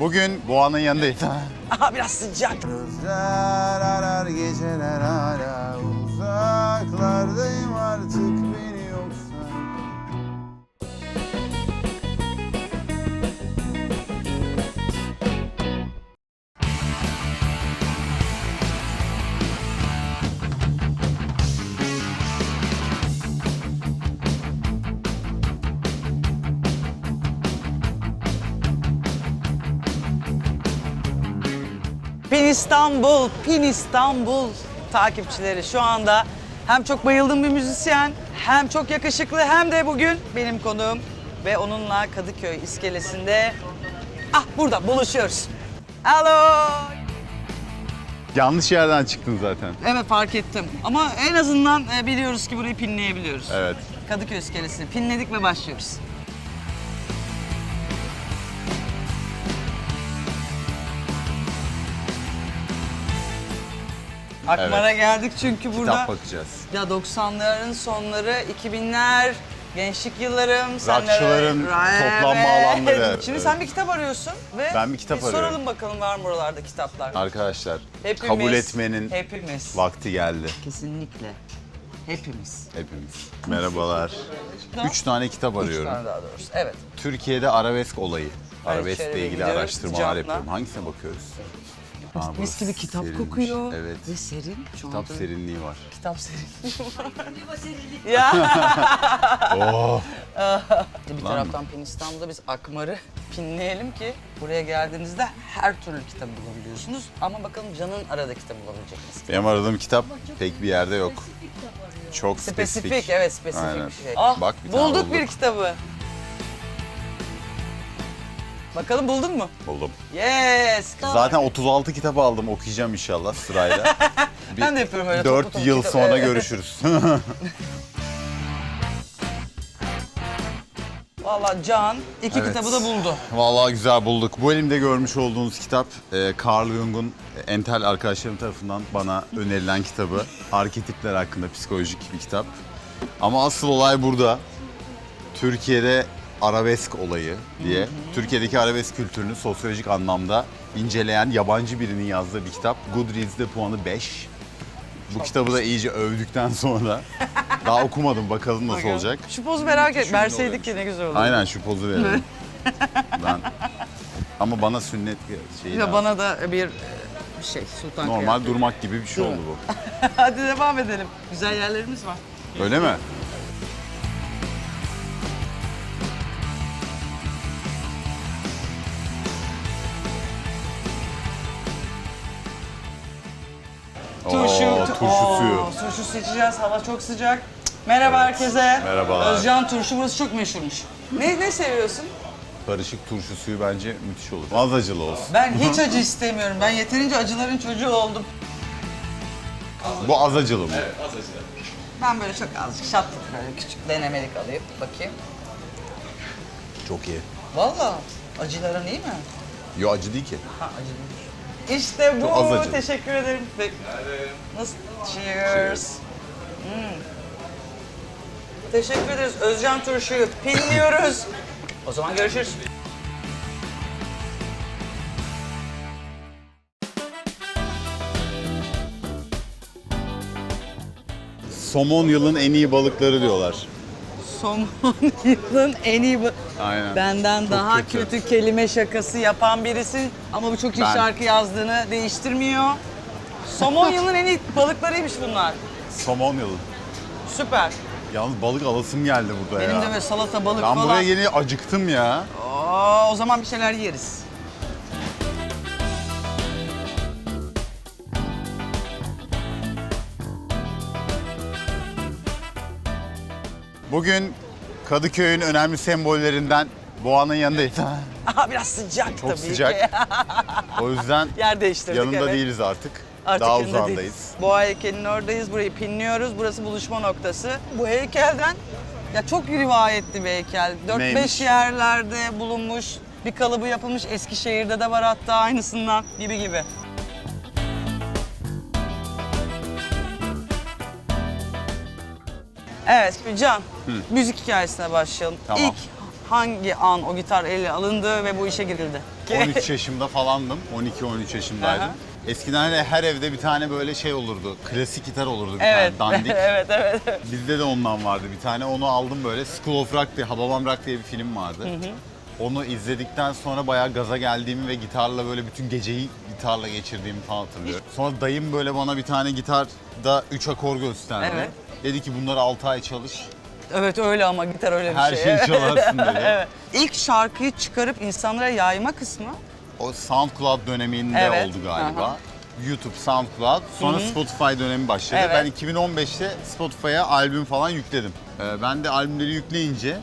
Bugün Boğa'nın yanındayız. Aha biraz sıcak. Gözler arar geceler hala uzaklardayım artık Pin İstanbul, Pin İstanbul takipçileri şu anda hem çok bayıldığım bir müzisyen, hem çok yakışıklı hem de bugün benim konuğum ve onunla Kadıköy iskelesinde ah burada buluşuyoruz. Hello. Yanlış yerden çıktın zaten. Evet fark ettim ama en azından e, biliyoruz ki burayı pinleyebiliyoruz. Evet. Kadıköy iskelesini pinledik ve başlıyoruz. Akmar'a geldik çünkü burada Kitap bakacağız. ya 90'ların sonları, 2000'ler, gençlik yıllarım, Rockçıların toplanma alanları. Şimdi sen bir kitap arıyorsun ve Ben bir kitap soralım arıyorum. bakalım var mı buralarda kitaplar? Arkadaşlar Hepimiz, kabul etmenin hepimiz. vakti geldi. Kesinlikle. Hepimiz. Hepimiz. Merhabalar. Üç tane kitap Üç arıyorum. tane daha doğrusu. Evet. Türkiye'de arabesk olayı. Arabeskle şöyle ilgili gidiyoruz, araştırmalar yapıyorum. Hangisine bakıyoruz? Aa, Mis gibi kitap serinmiş. kokuyor Evet. ve serin. Şu Kitap anda- serinliği var. Kitap serin. ya. Oh. bir taraftan Pin İstanbul'da biz Akmar'ı pinleyelim ki buraya geldiğinizde her türlü kitap bulabiliyorsunuz. Ama bakalım Can'ın arada kitap bulabilecek misiniz? Benim aradığım kitap pek bir yerde yok. Çok spesifik. Spesifik, evet spesifik Aynen. bir şey. Ah, Bak bir tane bulduk bulduk. bir kitabı. Bakalım buldun mu? Buldum. Yes. Zaten 36 kitap aldım okuyacağım inşallah sırayla. Bir Ben de yapıyorum öyle 4 toplu toplu yıl kitap. sonra Evet. görüşürüz. Valla Can iki Evet. kitabı da buldu. Vallahi güzel bulduk. Bu elimde görmüş olduğunuz kitap e, Carl Jung'un e, entel arkadaşlarım tarafından bana önerilen kitabı. Arketipler hakkında psikolojik bir kitap. Ama asıl olay burada. Türkiye'de arabesk olayı diye. Türkiye'deki arabesk kültürünü sosyolojik anlamda inceleyen yabancı birinin yazdığı bir kitap. Goodreads'de puanı 5. Bu kitabı da iyice övdükten sonra daha okumadım bakalım nasıl Bakalım. olacak. Şu pozu merak et. Verseydik ya ne güzel olurdu. Aynen şu pozu verelim. ben ama bana sünnet şeyi Ya lazım. bana da bir e, bir şey Sultan normal kıyafeti. durmak gibi bir şey oldu bu. Hadi devam edelim. Güzel yerlerimiz var. Öyle mi? Turşu, Oo, turşu Oo, suyu. Turşu seçeceğiz. Hava çok sıcak. Merhaba herkese. Merhabalar. Özcan turşu burası çok meşhurmuş. Ne ne seviyorsun? Karışık turşu suyu bence müthiş olur. Az acılı olsun. Ben hiç acı istemiyorum. Ben yeterince acıların çocuğu oldum. Bu az acılı mı? Ben böyle çok azıcık şatlık böyle küçük denemelik alayım. Bakayım. Çok iyi. Vallahi acıların iyi mi? Yo acı değil ki. Ha acı değil. İşte bu. Çok az acı. Teşekkür ederim. Peki. Nasıl? Cheers. Hmm. Teşekkür ederiz. Özcan turşuyu pinliyoruz. o zaman görüşürüz. Somon yılın en iyi balıkları diyorlar. Somon yılın en iyi... Aynen. Benden Çok daha kötü. kötü. kelime şakası yapan birisi ama bu çok iyi Ben. şarkı yazdığını değiştirmiyor. Somon yılın en iyi balıklarıymış bunlar. Somon yılı. Süper. Yalnız balık alasım geldi burada Benim ya. de böyle salata, balık ben falan. buraya yeni acıktım ya. Oo, o zaman bir şeyler yeriz. Bugün Kadıköy'ün önemli sembollerinden Boğa'nın yanındayız. Aha biraz sıcak Çok tabii ki. sıcak. o yüzden Yer değiştirdik yanında evet. değiliz artık. Artık Daha yanında uzağındayız. değiliz. Boğa heykelinin oradayız. Burayı pinliyoruz. Burası buluşma noktası. Bu heykelden ya çok rivayetli bir heykel. 4-5 Neymiş? yerlerde bulunmuş. Bir kalıbı yapılmış. Eskişehir'de de var hatta aynısından gibi gibi. Evet şimdi Can, müzik hikayesine başlayalım. Tamam. İlk hangi an o gitar ele alındı ve bu işe girildi? Okey. 13 yaşımda falandım. 12-13 yaşındaydım. Aha. Eskiden hani her evde bir tane böyle şey olurdu. Klasik gitar olurdu bir Evet. tane dandik. evet, evet, evet. Bizde de ondan vardı bir tane. Onu aldım böyle. School of Rock diye, Hababam Rock diye bir film vardı. Onu izledikten sonra bayağı gaza geldiğimi ve gitarla böyle bütün geceyi gitarla geçirdiğimi falan hatırlıyorum. Sonra dayım böyle bana bir tane gitarda 3 akor gösterdi. Evet. Dedi ki bunları 6 ay çalış. Evet öyle ama gitar öyle bir Her şey. şeyi çalarsın dedi. evet. İlk şarkıyı çıkarıp insanlara yayma kısmı O SoundCloud döneminde Evet. oldu galiba. Aha. YouTube, SoundCloud, sonra Spotify dönemi başladı. Evet. Ben 2015'te Spotify'a albüm falan yükledim. Ee, ben de albümleri yükleyince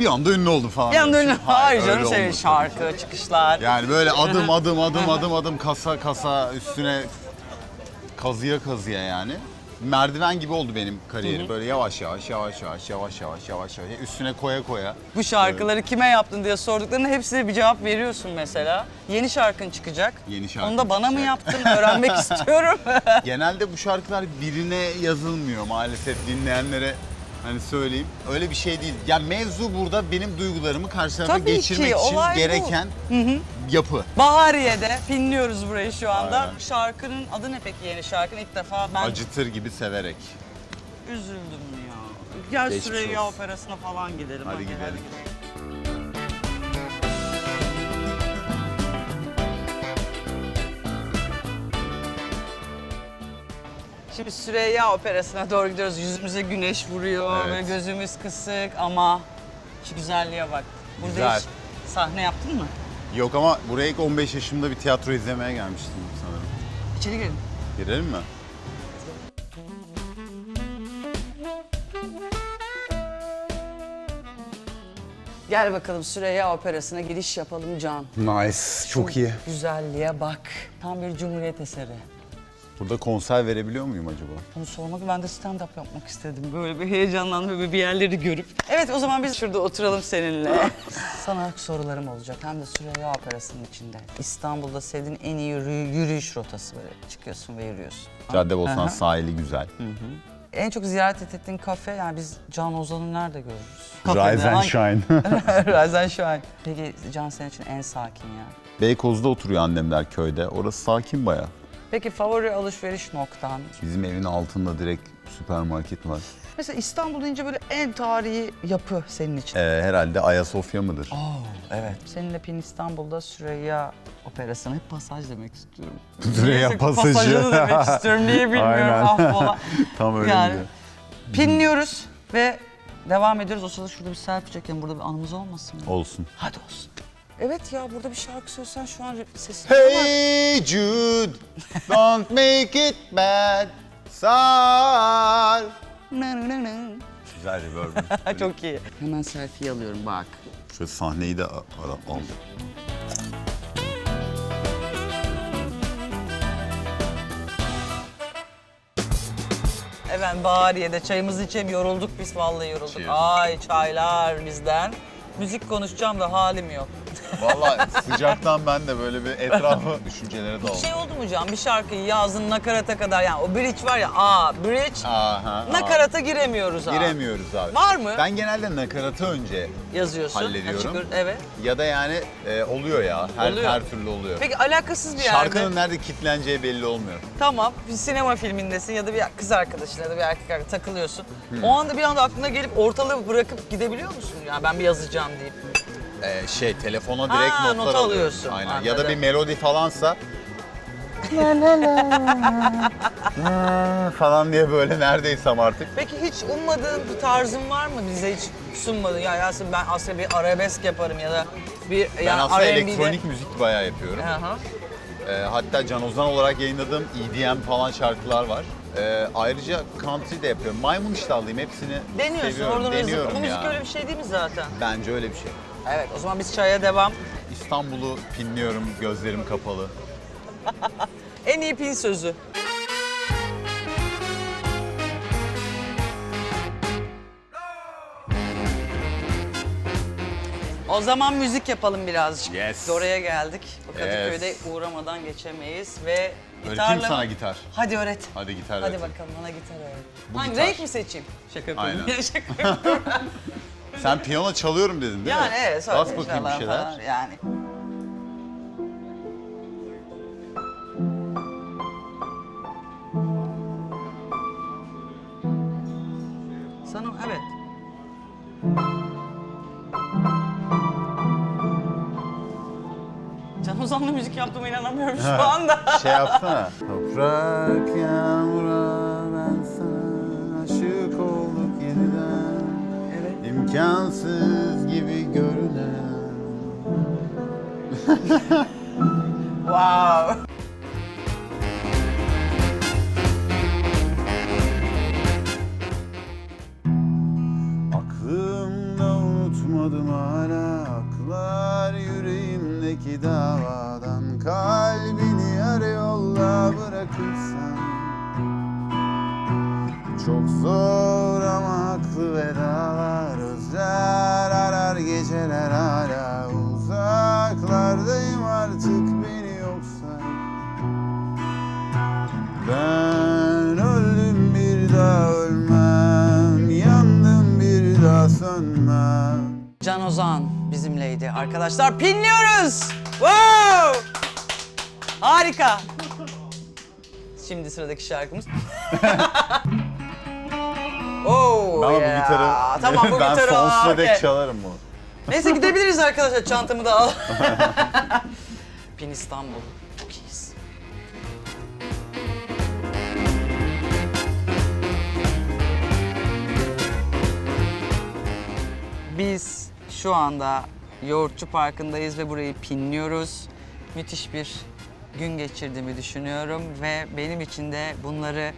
bir anda ünlü oldum falan. bir anda diyorsun. ünlü. Hayır öyle canım senin olmadı. şarkı, çıkışlar. Yani böyle adım adım adım adım adım kasa kasa üstüne kazıya kazıya yani. Merdiven gibi oldu benim kariyerim. Böyle yavaş yavaş yavaş yavaş yavaş yavaş yavaş yavaş üstüne koya koya. Bu şarkıları kime yaptın diye sorduklarında hepsine bir cevap veriyorsun mesela. Yeni şarkın çıkacak. Yeni şarkım Onu da bana mı yaptın? Öğrenmek istiyorum. Genelde bu şarkılar birine yazılmıyor maalesef dinleyenlere hani söyleyeyim. Öyle bir şey değil. Ya mevzu burada benim duygularımı karşı tarafa Tabii ki, geçirmek için olay bu. gereken yapı. Bahariye'de pinliyoruz burayı şu anda. Aynen. Şarkının adı ne peki yeni şarkının? ilk defa ben Acıtır gibi severek. üzüldüm ya. Gel Geçmiş Süreyya olsun. Operası'na falan gidelim. Hadi Hadi gidelim. Şimdi Süreyya Operası'na doğru gidiyoruz. Yüzümüze güneş vuruyor Evet. ve gözümüz kısık ama şu güzelliğe bak. Burada Güzel. hiç sahne yaptın mı? Yok ama buraya ilk 15 yaşımda bir tiyatro izlemeye gelmiştim sanırım. İçeri girelim. Girelim mi? Gel bakalım Süreyya Operası'na giriş yapalım Can. Nice. Çok iyi. Güzelliğe bak. Tam bir cumhuriyet eseri. Burada konser verebiliyor muyum acaba? Bunu sormak ben de stand-up yapmak istedim. Böyle bir heyecanlandım ve bir yerleri görüp. Evet o zaman biz şurada oturalım seninle. Sana sorularım olacak hem de Süreyya Operası'nın içinde. İstanbul'da sevdiğin en iyi yürü- yürüyüş rotası böyle çıkıyorsun ve yürüyorsun. Caddebostan Aha. sahili güzel. En çok ziyaret ettiğin kafe yani biz Can Ozan'ı nerede görürüz? Rise and Shine. Rise and Shine. Peki Can senin için en sakin ya. Beykoz'da oturuyor annemler köyde. Orası sakin baya. Peki favori alışveriş noktan? Bizim evin altında direkt süpermarket var. Mesela İstanbul deyince böyle en tarihi yapı senin için. Ee, herhalde Ayasofya mıdır? Evet. Seninle Pin İstanbul'da Süreyya Operası'na hep pasaj demek istiyorum. Süreyya pasajı. Pasajını demek istiyorum. Niye bilmiyorum affola. Tam öyle Yani pinliyoruz ve devam ediyoruz. O sırada şurada bir selfie çekelim. Burada bir anımız olmasın mı? Olsun. Hadi olsun. Evet ya burada bir şarkı söylesen şu an sesin... Hey Jude, don't make it bad. Sar. Güzel reverb. Çok iyi. Hemen selfie alıyorum bak. Şöyle sahneyi de a- ara- al. Evet Bahariye'de çayımızı içelim yorulduk biz vallahi yorulduk. Cheers. Ay çaylar bizden. Müzik konuşacağım da halim yok. Vallahi sıcaktan ben de böyle bir etrafı düşüncelere Bir daldım. şey oldu mu Can? Bir şarkıyı yazdın nakarata kadar yani o bridge var ya aa bridge Aha, nakarata giremiyoruz abi. Giremiyoruz abi. Var mı? Ben genelde nakaratı önce Yazıyorsun. Hallediyorum. Açık- evet. ya da yani e, oluyor ya. Her, Oluyor. her türlü oluyor. Peki alakasız bir yerde. Şarkının nerede kitleneceği belli olmuyor. Tamam bir sinema filmindesin ya da bir kız arkadaşıyla ya da bir erkek arkadaşıyla takılıyorsun. O anda bir anda aklına gelip ortalığı bırakıp gidebiliyor musun? Ya ben bir yazacağım deyip. Ee, şey telefona direkt Ha, notlar not alıyorum. alıyorsun. Aynen. Ya Anladım. da bir melodi falansa falan diye böyle neredeysem artık. Peki hiç ummadığın bir tarzın var mı bize hiç sunmadın? Ya Yasin ben aslında bir arabesk yaparım ya da bir Ben yani aslında R&B'de elektronik müzik bayağı yapıyorum. Aha. Ee, hatta Can Ozan olarak yayınladığım EDM falan şarkılar var. Ee, ayrıca country de yapıyorum. Maymun iştahlıyım hepsini Deniyorsun seviyorum. oradan Deniyorum ya. müzik öyle bir şey değil mi zaten? Bence öyle bir şey. Evet o zaman biz çaya devam. İstanbul'u pinliyorum gözlerim kapalı. En iyi pin sözü. O zaman müzik yapalım birazcık. Yes. Oraya geldik. Bu Kadıköy'de Yes. uğramadan geçemeyiz ve Öğreteyim gitarla... sana gitar. Hadi öğret. Hadi gitar Hadi öğreteyim. bakalım bana gitar öğret. Bu Hangi gitar. renk mi seçeyim? Şaka yapıyorum. Aynen. Şaka yapıyorum. Sen piyano çalıyorum dedin değil mi? Yani evet. sonra Bas bakayım bir inşallah şeyler. falan yani. Sanırım evet. Can Ozan'la müzik yaptığıma inanamıyorum şu anda. şey yapsana. Toprak yağmura İmkansız gibi görünen. Wow. Aklımda unutmadım hala aklar yüreğimdeki davadan Kalbini yarı yolla bırakırsan Çok zor arkadaşlar. Pinliyoruz. Wow! Harika. Şimdi sıradaki şarkımız. oh, bu yeah. gitarı, Tamam bu ben gitarı. sonsuza dek çalarım bunu. Neyse gidebiliriz arkadaşlar. Çantamı da al. Pin İstanbul. Çok iyiyiz. Biz şu anda Yoğurtçu Parkı'ndayız ve burayı pinliyoruz. Müthiş bir gün geçirdiğimi düşünüyorum ve benim için de bunları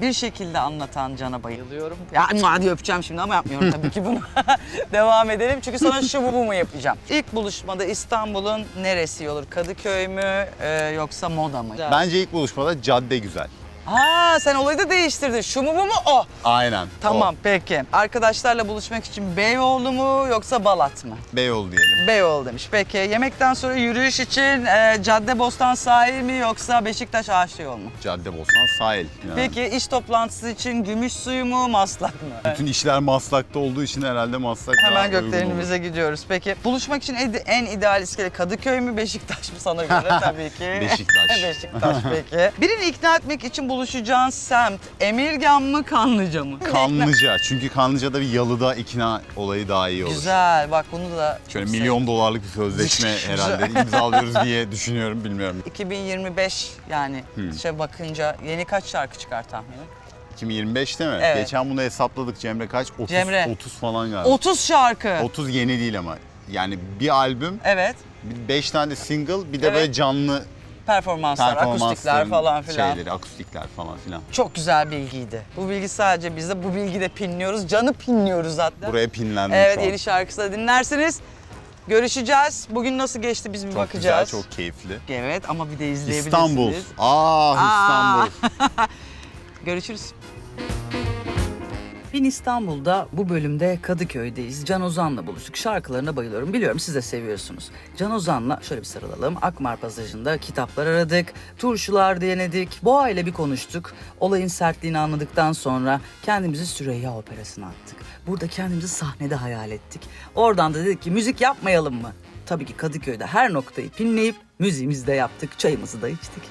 bir şekilde anlatan Can'a bayılıyorum. Ya hadi öpeceğim şimdi ama yapmıyorum tabii ki bunu. Devam edelim çünkü sana şu bu bu mu yapacağım. İlk buluşmada İstanbul'un neresi olur? Kadıköy mü e, yoksa Moda mı? Bence ilk buluşmada cadde güzel. Ha sen olayı da değiştirdin. Şu mu bu mu o? Aynen. Tamam peki. Arkadaşlarla buluşmak için Beyoğlu mu yoksa Balat mı? O. Beyoğlu diyelim. Beyoğlu demiş. Peki yemekten sonra yürüyüş için e, Cadde Bostan sahil mi yoksa Beşiktaş Ağaçlı yol mu? Cadde Bostan sahil. Yani. Peki iş toplantısı için Gümüş Suyu mu Maslak mı? Bütün işler Maslak'ta olduğu için herhalde Maslak daha Hemen uygun olur. gidiyoruz. Peki buluşmak için en, en ideal iskele Kadıköy mü Beşiktaş mı sana göre tabii ki. Beşiktaş. Beşiktaş peki. Birini ikna etmek için buluşacağın semt Emirgan mı Kanlıca mı? Kanlıca. Çünkü Kanlıca'da bir yalıda ikna olayı daha iyi olur. Güzel bak bunu da Şöyle çok milyon dolarlık bir sözleşme herhalde imzalıyoruz diye düşünüyorum bilmiyorum. 2025 yani Hmm. şey bakınca yeni kaç şarkı çıkar tahminin? 2025'te mi? Evet. Geçen bunu hesapladık Cemre kaç? 30, Cemre. 30 falan galiba. 30 şarkı. 30 yeni değil ama. Yani bir albüm, Evet. 5 tane single, bir de Evet. böyle canlı Performanslar, akustikler falan filan. şeyleri, akustikler falan filan. Çok güzel bilgiydi. Bu bilgi sadece bizde. Bu bilgi de pinliyoruz. Canı pinliyoruz hatta. Buraya pinlendim Evet yeni şarkısı da dinlersiniz. Görüşeceğiz. Bugün nasıl geçti biz bir Çok bakacağız. güzel, çok keyifli. Evet ama bir de izleyebilirsiniz. İstanbul. Ah Aa. İstanbul. Görüşürüz. Bin İstanbul'da bu bölümde Kadıköy'deyiz. Can Ozan'la buluştuk. Şarkılarına bayılıyorum. Biliyorum siz de seviyorsunuz. Can Ozan'la şöyle bir sarılalım. Akmar Pasajı'nda kitaplar aradık. Turşular denedik. Boğa ile bir konuştuk. Olayın sertliğini anladıktan sonra kendimizi Süreyya Operası'na attık. Burada kendimizi sahnede hayal ettik. Oradan da dedik ki müzik yapmayalım mı? Tabii ki Kadıköy'de her noktayı pinleyip müziğimizi de yaptık. Çayımızı da içtik.